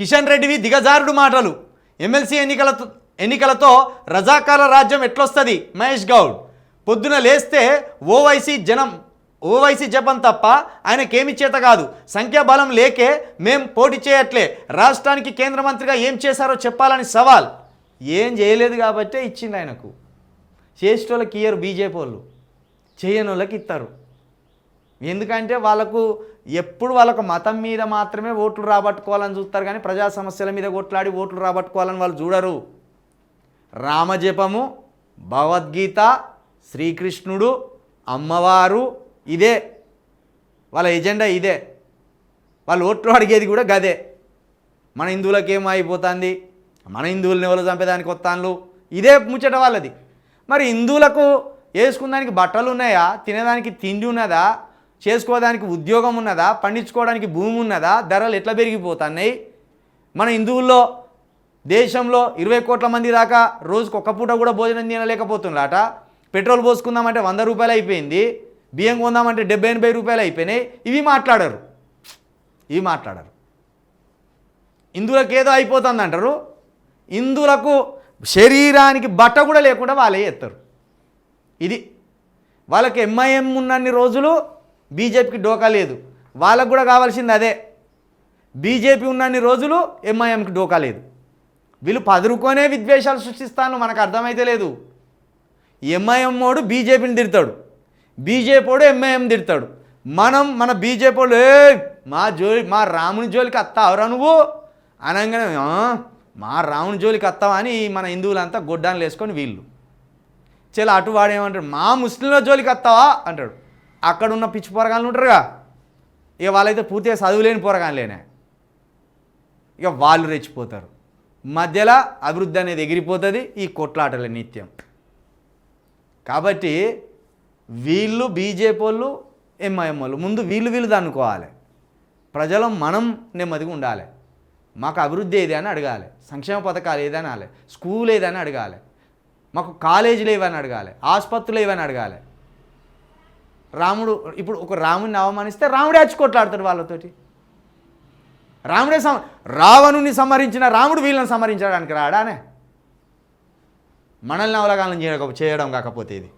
కిషన్ రెడ్డివి దిగజారుడు మాటలు. ఎమ్మెల్సీ ఎన్నికలతో ఎన్నికలతో రజాకాల రాజ్యం ఎట్లొస్తుంది? మహేష్ గౌడ్. పొద్దున లేస్తే ఓవైసీ జనం ఓవైసీ జపం తప్ప ఆయనకేమి చేత కాదు. సంఖ్యాబలం లేకే మేం పోటీ చేయట్లే. రాష్ట్రానికి కేంద్ర మంత్రిగా ఏం చేశారో చెప్పాలని సవాల్. ఏం చేయలేదు కాబట్టే ఇచ్చింది ఆయనకు. చేసేటోళ్ళకి ఇయ్యరు బీజేపీ వాళ్ళు. చేయని వాళ్ళకి ఇస్తారు ఎందుకంటే వాళ్ళకు ఎప్పుడు వాళ్ళకు మతం మీద మాత్రమే ఓట్లు రాబట్టుకోవాలని చూస్తారు కానీ ప్రజా సమస్యల మీద కొట్లాడి ఓట్లు రాబట్టుకోవాలని వాళ్ళు చూడరు. రామజపము భగవద్గీత శ్రీకృష్ణుడు అమ్మవారు ఇదే. వాళ్ళ ఎజెండా ఇదే. వాళ్ళు ఓట్లు అడిగేది కూడా గదే. మన హిందువులకు ఏం అయిపోతుంది? మన హిందువులని ఎవరు చంపేదానికి వస్తాను ఇదే ముచ్చట వాళ్ళది. మరి హిందువులకు వేసుకునేదానికి బట్టలు ఉన్నాయా? తినేదానికి తిండి ఉన్నదా? చేసుకోవడానికి ఉద్యోగం ఉన్నదా? పండించుకోవడానికి భూమి ఉన్నదా? ధరలు ఎట్లా పెరిగిపోతున్నాయి? మన హిందువుల్లో దేశంలో ఇరవై కోట్ల మంది దాకా రోజుకు ఒక్క పూట కూడా భోజనం తినలేకపోతున్నారట. పెట్రోల్ పోసుకుందామంటే వంద రూపాయలు అయిపోయింది. బియ్యం కొందామంటే డెబ్బై ఎనభై రూపాయలు అయిపోయినాయి. ఇవి మాట్లాడరు. ఇవి మాట్లాడరు. ఇందులకు ఏదో అయిపోతుంది అంటారు ఇందులకు శరీరానికి బట్ట కూడా లేకుండా వాళ్ళే ఎత్తారు. ఇది వాళ్ళకి ఎంఐఎం ఉన్నన్ని రోజులు బీజేపీకి డోకా లేదు. వాళ్ళకు కూడా కావాల్సింది అదే. బీజేపీ ఉన్నన్ని రోజులు ఎంఐఎంకి డోకా లేదు. వీళ్ళు పదురుకొనే విద్వేషాలు సృష్టిస్తాను మనకు అర్థమైతే లేదు. ఎంఐఎం వాడు బీజేపీని తిడతాడు. బీజేపీ ఎంఐఎం తిడతాడు. మనం మన బీజేపీ వాళ్ళు "ఏ, మా జోలి మా రాముని జోలికి వస్తావురా నువ్వు? అనగానే మా రాముని జోలికి వస్తావా అని మన హిందువులంతా గొడ్డాన్లు వేసుకొని వీళ్ళు. చాలా అటు వాడేమంటాడు మా ముస్లింల జోలికి వస్తావా అంటాడు. అక్కడ ఉన్న పిచ్చి పొరగాళ్ళు ఉంటారుగా. ఇక వాళ్ళైతే పూర్తిగా చదువులేని పొరగాళ్ళేనే. ఇక వాళ్ళు రెచ్చిపోతారు. మధ్యలో అభివృద్ధి అనేది ఎగిరిపోతుంది ఈ కొట్లాటల నిత్యం. కాబట్టి వీళ్ళు బీజేపీ వాళ్ళు ఎంఐఎం వాళ్ళు ముందు వీళ్ళు వీళ్ళు దన్నుకోవాలి ప్రజలు మనం నెమ్మదిగా ఉండాలి. మాకు అభివృద్ధి ఏది అని అడగాలి. సంక్షేమ పథకాలు ఏదని అడగాలి. స్కూల్ ఏదని అడగాలి. మాకు కాలేజీలు ఏవని అడగాలి. ఆసుపత్రులు ఏవని అడగాలి. రాముడు ఇప్పుడు ఒక రాముడిని అవమానిస్తే రాముడే అచ్చుకోట్లాడతాడు వాళ్ళతోటి. రాముడే సమ రావణుని సంహరించిన రాముడు వీళ్ళని సంహరించడానికి రాడానే మనల్ని అవలగానం చేయడం చేయడం కాకపోతే ఇది.